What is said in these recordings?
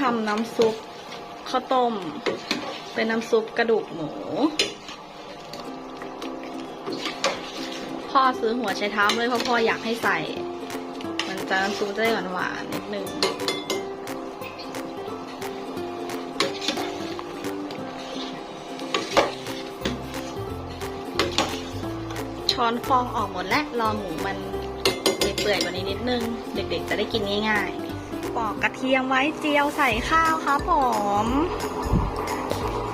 ทำน้ำซุปข้าวต้ม เป็นน้ำซุปกระดูกหมู พ่อซื้อหัวไชเท้าเลยเพราะพ่ออยากให้ใส่ มันจะน้ำซุปจะได้หวานๆนิดนึงช้อนฟองออกหมดแล้วรอหมูมันเปื่อยกว่านี้นิดนึง เด็กๆจะได้กินง่ายๆ ปอกกระเทียมไว้เจียวใส่ข้าวครับผม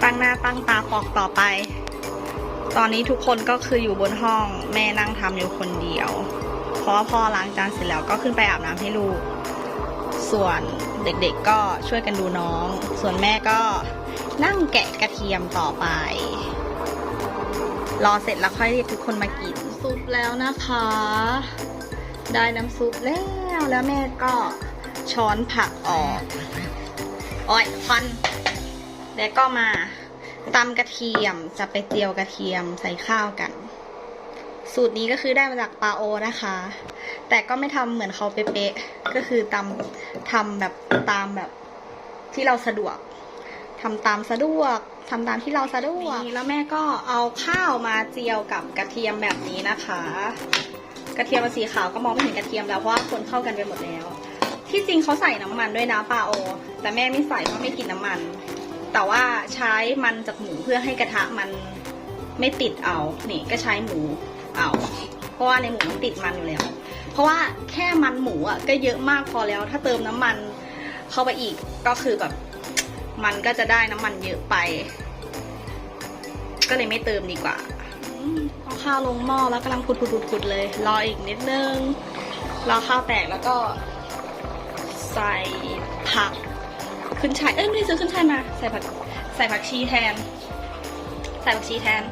ตั้งหน้าตั้งตาปอกต่อไป ตอนนี้ทุกคนก็คืออยู่บนห้องแม่นั่งทำอยู่คนเดียว เพราะพ่อล้างจานเสร็จแล้วก็ขึ้นไปอาบน้ำให้ลูก ส่วนเด็กๆก็ช่วยกันดูน้อง ส่วนแม่ก็นั่งแกะกระเทียมต่อไป รอเสร็จแล้วค่อยเรียกทุกคนมากินซุปแล้วนะคะ ได้น้ำซุปแล้วแล้วแม่ก็ ช้อนผักออกอ้อยฟัน แล้วก็มาตำกระเทียมจะไปเจียวกระเทียมใส่ข้าวกัน สูตรนี้ก็คือได้มาจากปาโอนะคะ แต่ก็ไม่ทำเหมือนเขาเป๊ะๆก็คือตำทำแบบตามแบบที่เราสะดวกทำตามสะดวกทำตามที่เราสะดวกนี่แล้วแม่ก็เอาข้าวมาเจียวกับกระเทียมแบบนี้นะคะ กระเทียมมันสีขาวก็มองไม่เห็นกระเทียมแล้วเพราะว่าคนเข้ากันไปหมดแล้ว ที่จริงเขาใส่น้ำมันด้วยนะปาโอ แต่แม่ไม่ใส่เพราะไม่กินน้ำมัน แต่ว่าใช้มันจากหมูเพื่อให้กระทะมันไม่ติดเอา นี่ก็ใช้หมูเอา เพราะว่าในหมูมันติดมันอยู่แล้ว เพราะว่าแค่มันหมูอะก็เยอะมากพอแล้ว ถ้าเติมน้ำมันเข้าไปอีกก็คือแบบมันก็จะได้น้ำมันเยอะไป ก็เลยไม่เติมดีกว่าเอาข้าวลงหม้อแล้วกำลังพุดๆๆเลย รออีกนิดนึง รอข้าวแตกแล้วก็ ใส่ผักขึ้นช่ายเอ้ยไม่ได้ซื้อขึ้นช่ายมา ใส่ผักใส่ผักชีแทน ใส่ผักชีแทน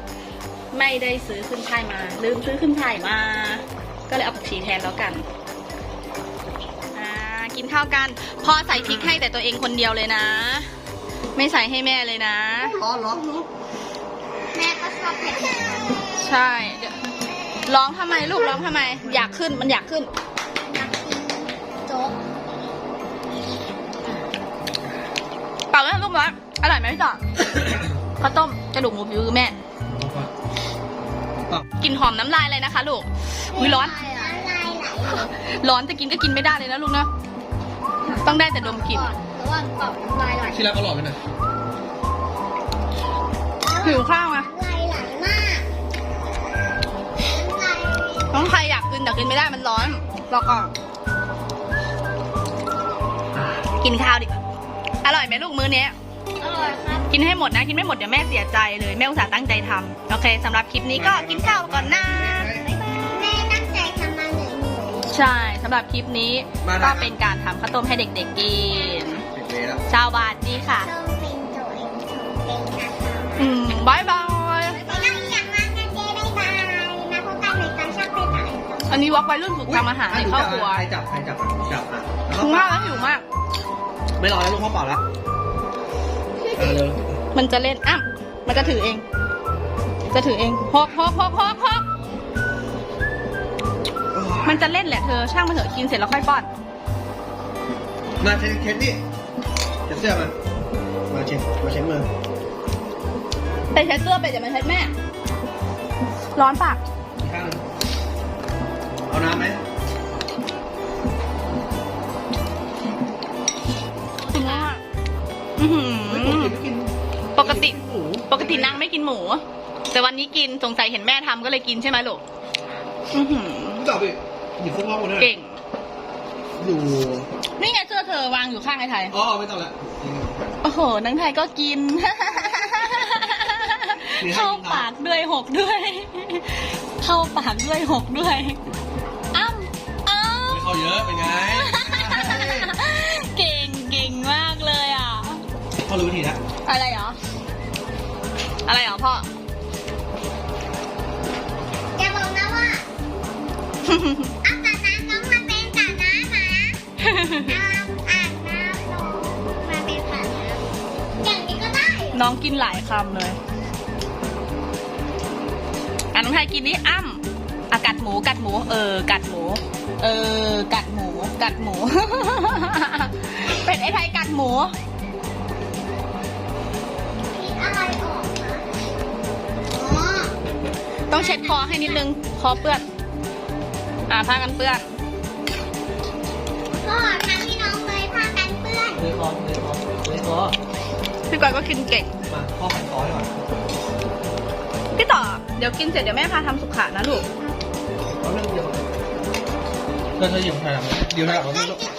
ไม่ได้ซื้อขึ้นช่ายมา ลืมซื้อขึ้นช่ายมา ก็เลยเอาผักชีแทนแล้วกันอ่ากินข้าวกันพ่อใส่พริกให้แต่ตัวเองคนเดียวเลยนะ ไม่ใส่ให้แม่เลยนะร้อนร้อนร้อนแม่ก็ชอบเผ็ดใช่เดี๋ยวร้องทำไมลูกร้องทำไม อยากขึ้นมันอยากขึ้นนักกินโจ๊ก เปล่าแล้วลูกร้อนอร่อยไหมพี่ต่อ ข้าวต้มกระดูกหมูผิวคือแม่กลินหอมน้ำลายเลยนะคะลูกอุ้ยร้อนลายไหลร้อนจะกินก็กินไม่ได้เลยนะลูกนะต้องได้แต่ดมกลิ่นระหว่างกรอบน้ำลายไหลที่รักอร่อยไหมเนี่ยหิวข้าวอะน้ำลายไหลมากน้ำลายน้องใครอยากกินแต่กินไม่ได้มันร้อนรอก่อนกินข้าวดิ อร่อยไหมลูกมื้อเนี้ยอร่อยครับ กินให้หมดนะ กินไม่หมดเดี๋ยวแม่เสียใจเลยแม่อุตส่าห์ตั้งใจทำโอเคสำหรับคลิปนี้ก็กินข้าวก่อนนะแม่ตั้งใจทำมาเหนื่อยหนูใช่สำหรับคลิปนี้ก็เป็นการทำข้าวต้มให้เด็กๆกินเสร็จเลยแล้วชาวบาทดีค่ะต้องเป็นโจเองชมเป็นนะคะอืมบายบายไม่ต้องอยากมากันเจ๊บ๊ายบายมาพบกันในตอนช่างเป็นไหนอันนี้วอกวัยรุ่นฝึกทำอาหารในครอบครัวใครจับใครจับอะจับอะหิวมากแล้วหิวมาก ไม่รอแล้วลูกพ่อเปล่าแล้วเออเร็วมันจะเล่นอ้ำมันจะถือเอง จะถือเองฮอกฮอกฮอกฮอกฮอกมันจะเล่นแหละเธอ ช่างมันเถอะกินเสร็จแล้วค่อยป้อน มาเช็ดเช็ดนี่เช็ดเสื้อมันมาเช็ดมาเช็ดมือไปใช้เสื้อไปอย่ามาใช้แม่ ร้อนปากอีกข้างหนึ่งเอาน้ำไหม อื้อหืไม่อกินไม่กินปกติหมูปกตินางไม่กินหมู แต่วันนี้กินสงสัยเห็นแม่ทำก็เลยกินใช่ไหมลูกอือหือจับไปหยิบเสื้อผ้ามาด้วยเก่งอยู่นี่ไงเสื้อเธอวางอยู่ข้างไอ้ไทย อ๋อไม่ต้องละ โอ้โหนังไทยก็กินมีให้กิน เข้าปากด้วยหกด้วย เข้าปากด้วยหกด้วยอ้ำอ้ไม่เข้าเยอะเป็นไง เขารู้วิธีแล้วอะไรเหรอ อะไรเหรอพ่อ อย่าบอกนะว่าเอาแต่น้ำน้องมาเป็นแต่น้ำนะเอาอ่างน้ำลงมาเป็นแต่น้ำอย่างนี้ก็ได้น้องกินหลายคำเลยอะน้องไทยกินนี่อ้ำอะกัดหมูกัดหมู เออ กัดหมู เออ กัดหมู กัดหมู เป็ดไอ้ไทยกัดหมู ต้องเช็ดคอให้นิดนึง คอเปื้อน อ่าผ้ากันเปื้อนพ่อทำให้น้องเลยผ้ากันเปื้อนเลยคอเลยคอเลยคอพี่กอยก็กินเก่ง มาพ่อพันคอให้ก่อนพี่ต่อ เดี๋ยวกินเสร็จเดี๋ยวแม่พาทำสุขานะลูก เอาเรื่องเดียวเธอเธออยู่ทางหลังเดี๋ยวทางหลังได้ไม่รู้ที่ต่อ